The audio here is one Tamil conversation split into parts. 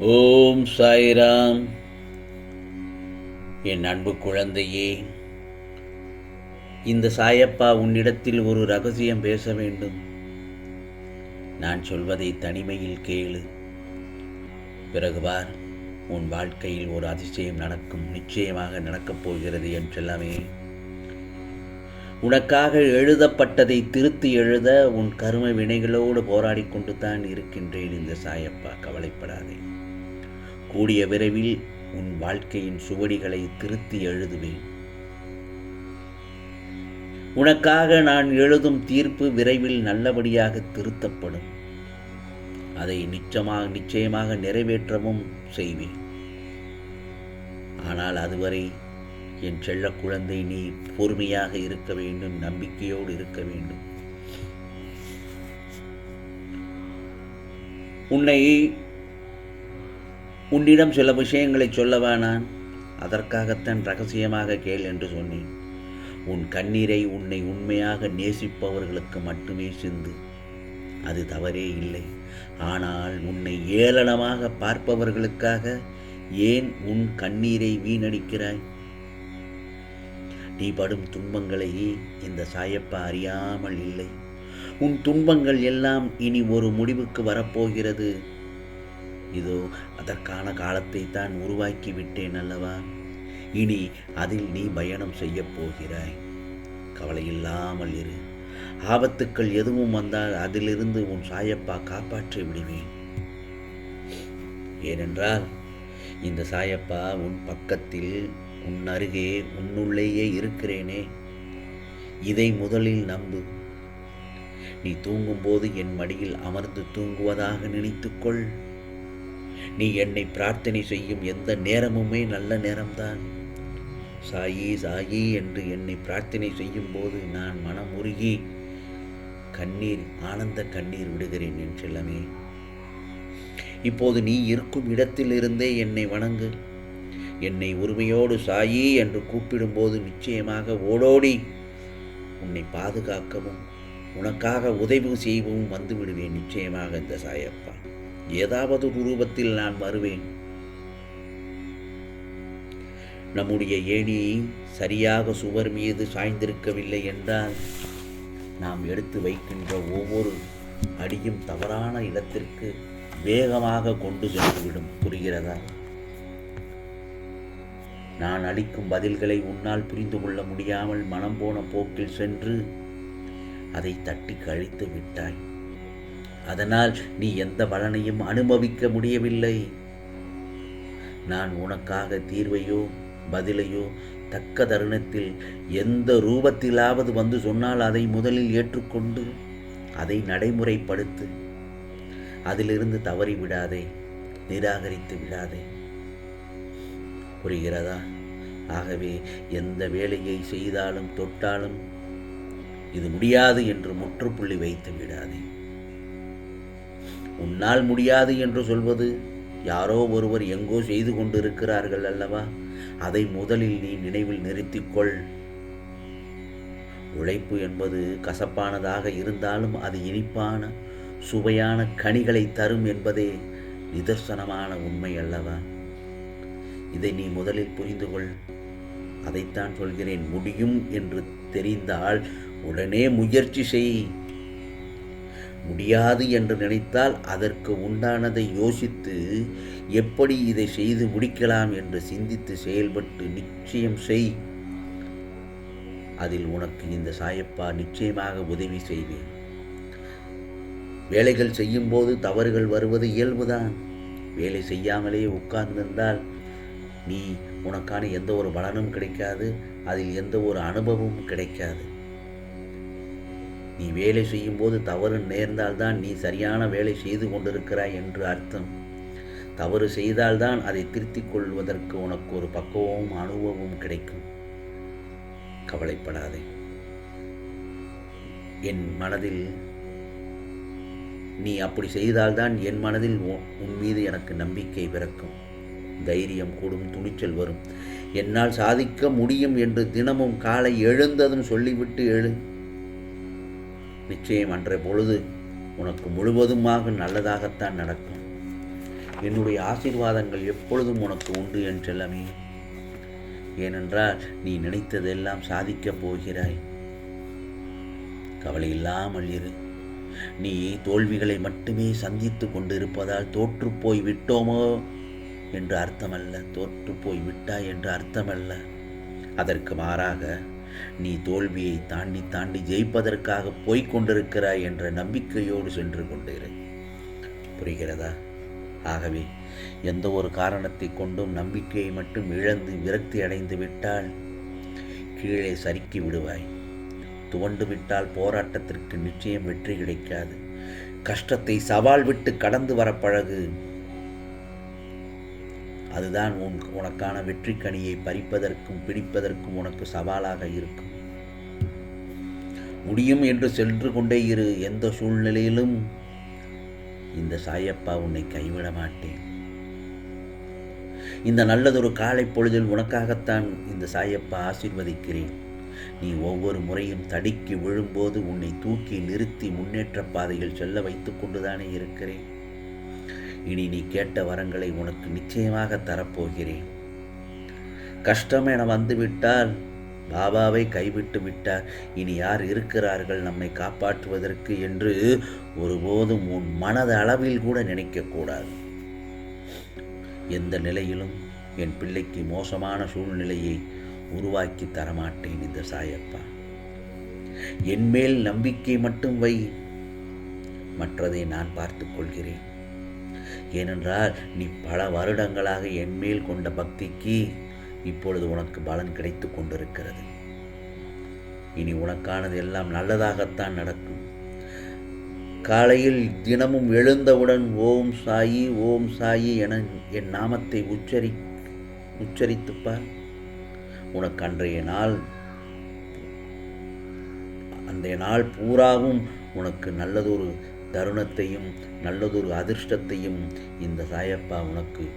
ஓம் சாய்ராம். என் அன்பு குழந்தையே இந்த சாயப்பா உன்னிடத்தில் ஒரு ரகசியம் பேச வேண்டும். நான் சொல்வதை தனிமையில் கேளு. பிறகு பார் உன் வாழ்க்கையில் ஒரு அதிசயம் நடக்கும் நிச்சயமாக நடக்கப் போகிறது என்றெல்லாமே. உனக்காக எழுதப்பட்டதை திருத்தி எழுத உன் கரும வினைகளோடு போராடி கொண்டு தான் இருக்கின்றேன் இந்த சாயப்பா. கவலைப்படாதே. கூடிய விரைவில் உன் வாழ்க்கையின் சுவடிகளை திருத்தி எழுதுவேன். உனக்காக நான் எழுதும் தீர்ப்பு விரைவில் நல்லபடியாக திருத்தப்படும். அதை நிச்சயமாக நிச்சயமாக நிறைவேற்றவும் செய்வேன். ஆனால் அதுவரை என் செல்ல குழந்தை நீ பொறுமையாக இருக்க வேண்டும் நம்பிக்கையோடு இருக்க வேண்டும். உன்னை உன்னிடம் சில விஷயங்களை சொல்லவா நான்? அதற்காகத்தான் ரகசியமாக கேள் என்று சொன்னேன். உன் கண்ணீரை உன்னை உண்மையாக நேசிப்பவர்களுக்கு மட்டுமே சிந்து. அது தவறே இல்லை. ஆனால் உன்னை ஏளனமாக பார்ப்பவர்களுக்காக ஏன் உன் கண்ணீரை வீணடிக்கிறாய்? நீ படும் துன்பங்களை இந்த சாயப்பா அறியாமல் இல்லை. உன் துன்பங்கள் எல்லாம் இனி ஒரு முடிவுக்கு வரப்போகிறது. இதோ அதற்கான காலத்தை தான் உருவாக்கி விட்டேன் அல்லவா? இனி அதில் நீ பயணம் செய்யப் போகிறாய். கவலை இல்லாமல் இரு. ஆபத்துக்கள் எதுவும் வந்தால் அதிலிருந்து உன் சாயப்பா காப்பாற்றி விடுவேன். ஏனென்றால் இந்த சாயப்பா உன் பக்கத்தில் உன் அருகே உன்னுள்ளேயே இருக்கிறேனே. இதை முதலில் நம்பு. நீ தூங்கும்போது என் மடியில் அமர்ந்து தூங்குவதாக நினைத்துக்கொள். நீ என்னை பிரார்த்தனை செய்யும் எந்த நேரமுமே நல்ல நேரம்தான். சாயி சாயி என்று என்னை பிரார்த்தனை செய்யும் போது நான் மனம் உருகி கண்ணீர் ஆனந்த கண்ணீர் விடுகிறேன் என்றெல்லாமே. இப்போது நீ இருக்கும் இடத்திலிருந்தே என்னை வணங்கு. என்னை உரிமையோடு சாயி என்று கூப்பிடும்போது நிச்சயமாக ஓடோடி உன்னை பாதுகாக்கவும் உனக்காக உதவி செய்யவும் வந்து விடுவேன். நிச்சயமாக இந்த சாயப்பா. ஏதாவது ஒரு ரூபத்தில் நான் வருவேன். நம்முடைய ஏணி சரியாக சுவர் மீது சாய்ந்திருக்கவில்லை என்றால் நாம் எடுத்து வைக்கின்ற ஒவ்வொரு அடியும் தவறான இடத்திற்கு வேகமாக கொண்டு சென்றுவிடும். புரிகிறதா? நான் அளிக்கும் பதில்களை உன்னால் புரிந்து கொள்ள முடியாமல் மனம் போன போக்கில் சென்று அதை தட்டி கழித்து விட்டாய். அதனால் நீ எந்த பலனையும் அனுபவிக்க முடியவில்லை. நான் உனக்காக தீர்வையோ பதிலையோ தக்க தருணத்தில் எந்த ரூபத்திலாவது வந்து சொன்னால் அதை முதலில் ஏற்றுக்கொண்டு அதை நடைமுறைப்படுத்து. அதிலிருந்து தவறி விடாதே நிராகரித்து விடாதே. புரிகிறதா? ஆகவே எந்த வேலையை செய்தாலும் தொட்டாலும் இது முடியாது என்று முற்றுப்புள்ளி வைத்து விடாதே. உன்னால் முடியாது என்று சொல்வது யாரோ ஒருவர் எங்கோ செய்து கொண்டிருக்கிறார்கள் அல்லவா? அதை முதலில் நீ நினைவில் நிறுத்திக்கொள். உழைப்பு என்பது கசப்பானதாக இருந்தாலும் அது இனிப்பான சுவையான கனிகளை தரும் என்பதே நிதர்சனமான உண்மை அல்லவா? இதை நீ முதலில் புரிந்து கொள். அதைத்தான் சொல்கிறேன். முடியும் என்று தெரிந்தால் உடனே முயற்சி செய். முடியாது என்று நினைத்தால் அதற்கு உண்டானதை யோசித்து எப்படி இதை செய்து முடிக்கலாம் என்று சிந்தித்து செயல்பட்டு நிச்சயம் செய். அதில் உனக்கு இந்த சாயப்பா நிச்சயமாக உதவி செய்வேன். வேலைகள் செய்யும்போது தவறுகள் வருவது இயல்புதான். வேலை செய்யாமலே உட்கார்ந்திருந்தால் நீ உனக்கான எந்த ஒரு பலனும் கிடைக்காது அதில் எந்த ஒரு அனுபவமும் கிடைக்காது. நீ வேலை செய்யும்போது தவறு நேர்ந்தால்தான் நீ சரியான வேலை செய்து கொண்டிருக்கிறாய் என்று அர்த்தம். தவறு செய்தால்தான் அதை திருத்திக் கொள்வதற்கு உனக்கு ஒரு பக்குவமும் அனுபவமும் கிடைக்கும். கவலைப்படாதே. என் மனதில் நீ அப்படி செய்தால்தான் என் மனதில் உன் மீது எனக்கு நம்பிக்கை பிறக்கும். தைரியம் கூடும் துணிச்சல் வரும். என்னால் சாதிக்க முடியும் என்று தினமும் காலை எழுந்ததும் சொல்லிவிட்டு எழு நிச்சயம் அன்றைய பொழுது உனக்கு முழுவதுமாக நல்லதாகத்தான் நடக்கும். என்னுடைய ஆசீர்வாதங்கள் எப்பொழுதும் உனக்கு உண்டு என்றெல்லாமே ஏனென்றால் நீ நினைத்ததெல்லாம் சாதிக்கப் போகிறாய். கவலை இல்லாமல் இரு. நீ தோல்விகளை மட்டுமே சந்தித்து கொண்டிருப்பதால் தோற்று போய் விட்டோமோ என்று அர்த்தமல்ல. தோற்று போய் விட்டாய் என்று அர்த்தமல்ல. அதற்கு மாறாக நீ தோல்வியை தாண்டி தாண்டி ஜெயிப்பதற்காக போய்க் கொண்டிருக்கிறாய் என்ற நம்பிக்கையோடு சென்று கொண்டிரு. புரிகிறதா? ஆகவே எந்த ஒரு காரணத்தை கொண்டும் நம்பிக்கையை மட்டும் இழந்து விரக்தி அடைந்து விட்டால் கீழே சறுக்கி விடுவாய். துவண்டு விட்டால் போராட்டத்திற்கு நிச்சயம் வெற்றி கிடைக்காது. கஷ்டத்தை சவால் விட்டு கடந்து வர பழகு. அதுதான் உன் உனக்கான வெற்றி கனியை பறிப்பதற்கும் பிடிப்பதற்கும் உனக்கு சவாலாக இருக்கும். முடியும் என்று சென்று கொண்டே இரு. எந்த சூழ்நிலையிலும் இந்த சாயப்பா உன்னை கைவிட மாட்டேன். இந்த நல்லதொரு காலை பொழுதில் உனக்காகத்தான் இந்த சாயப்பா ஆசீர்வதிக்கிறேன். நீ ஒவ்வொரு முறையும் தடுக்கி விழும்போது உன்னை தூக்கி நிறுத்தி முன்னேற்ற பாதையில் செல்ல வைத்துக் கொண்டுதானே இருக்கிறேன். இனி நீ கேட்ட வரங்களை உனக்கு நிச்சயமாக தரப்போகிறேன். கஷ்டம் என வந்துவிட்டால் பாபாவை கைவிட்டு விட்டார். இனி யார் இருக்கிறார்கள் நம்மை காப்பாற்றுவதற்கு என்று ஒருபோதும் உன் மனத அளவில் கூட நினைக்கக்கூடாது எந்த நிலையிலும் என் பிள்ளைக்கு மோசமான சூழ்நிலையை உருவாக்கி தரமாட்டேன் இந்த சாயப்பா. என்மேல் நம்பிக்கை மட்டும் வை. மற்றதை நான் பார்த்துக்கொள்கிறேன் ஏனென்றால் நீ பல வருடங்களாக என்மேல் கொண்ட பக்திக்கு இப்பொழுது உனக்கு பலன் கிடைத்து கொண்டிருக்கிறது. இனி உனக்கானது எல்லாம் நல்லதாகத்தான் நடக்கும். காலையில் தினமும் எழுந்தவுடன் ஓம் சாயி ஓம் சாயி என என் நாமத்தை உச்சரி உச்சரித்துப்பார் உனக்கு அன்றைய நாள் அந்த நாள் பூராவும் உனக்கு நல்லதொரு தருணத்தையும் நல்லதொரு அதிர்ஷ்டத்தையும் இந்த சாயப்பா உனக்கு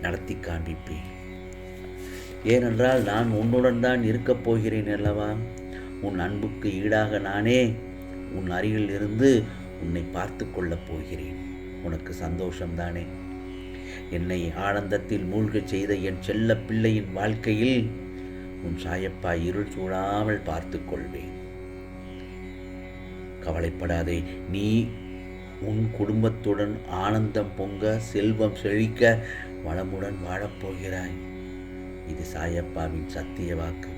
நடத்தி காண்பிப்பேன். ஏனென்றால் நான் உன்னுடன் தான் இருக்கப் போகிறேன் அல்லவா? உன் அன்புக்கு ஈடாக நானே உன் அருகில் இருந்து உன்னை பார்த்து கொள்ளப் போகிறேன். உனக்கு சந்தோஷம்தானே? என்னை ஆனந்தத்தில் மூழ்கச் செய்த என் செல்ல பிள்ளையின் வாழ்க்கையில் உன் சாயப்பா இருள் சூழாமல் பார்த்து கொள்வேன். கவலைப்படாதே. நீ உன் குடும்பத்துடன் ஆனந்தம் பொங்க செல்வம் செழிக்க வளமுடன் வாழப்போகிறாய். இது சாயப்பாவின் சத்திய வாக்கு.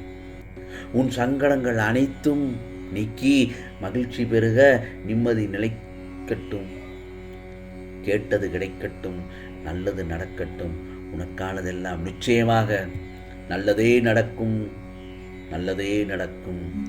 உன் சங்கடங்கள் அனைத்தும் நீக்கி மகிழ்ச்சி பெருக நிம்மதி நிலைக்கட்டும். கேட்டது கிடைக்கட்டும் நல்லது நடக்கட்டும். உனக்கானதெல்லாம் நிச்சயமாக நல்லதே நடக்கும் நல்லதே நடக்கும்.